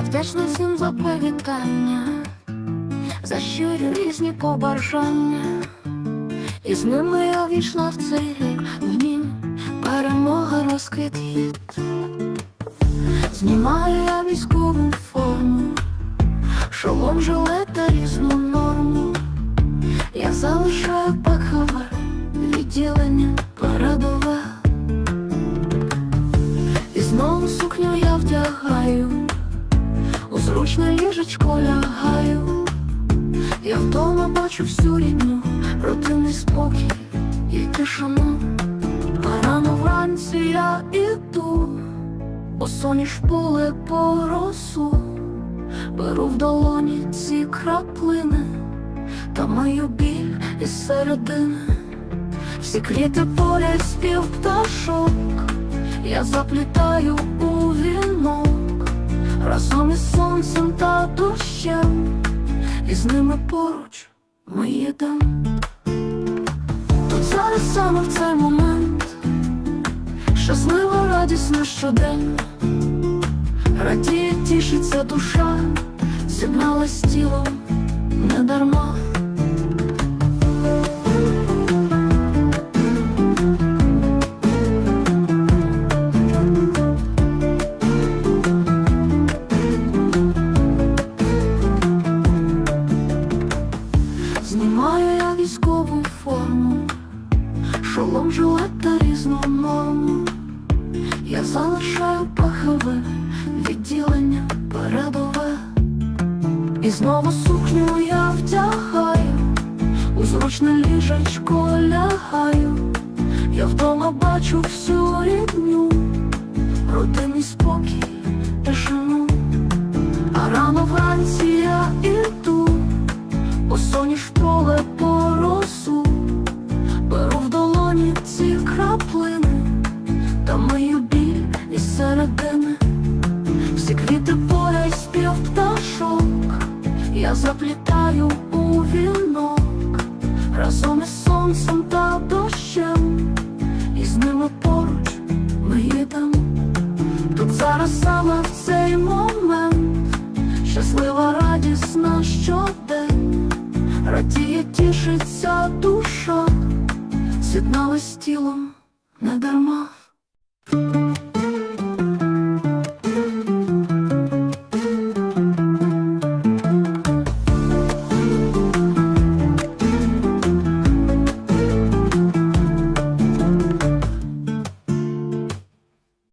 Я вдячна всім за привітання, за щирі різні побажання, і з ними я війшла в цей рік, в нім перемога розквіт гід. Знімаю я військову форму, шолом жилет та різну норму. Я залишаю ПХВ, відділення передове. І знову сукню я вдягаю, у зручне ліжечко лягаю. Я вдома бачу всю рідню, родинний спокій і тишину. А рано вранці я іду, бо соніш поле по росу, беру в долоні ці краплини та мою біль із середини. Всі квіти поля спів пташок, я заплітаю у разом із сонцем та дощем, і з ними поруч ми їдем. Тут зараз саме в цей момент, щаслива, радісна щодень, радіє, тішиться душа, зібналась тілом не військову форму, шолом жилет та різну норму. Я залишаю ПХВ, відділення передове. І знову сукню я вдягаю, у зручне ліжечко лягаю. Я вдома бачу всю рідню, краплини, та мою біль із середини, всі квіти поля й спів пташок, я заплітаю у вінок. Разом із сонцем та дощем, і з ними поруч ми їдем. Тут зараз саме в цей момент. Щаслива, радісна щодень, радіє, тішиться душа, з'єдналась тілом не дарма.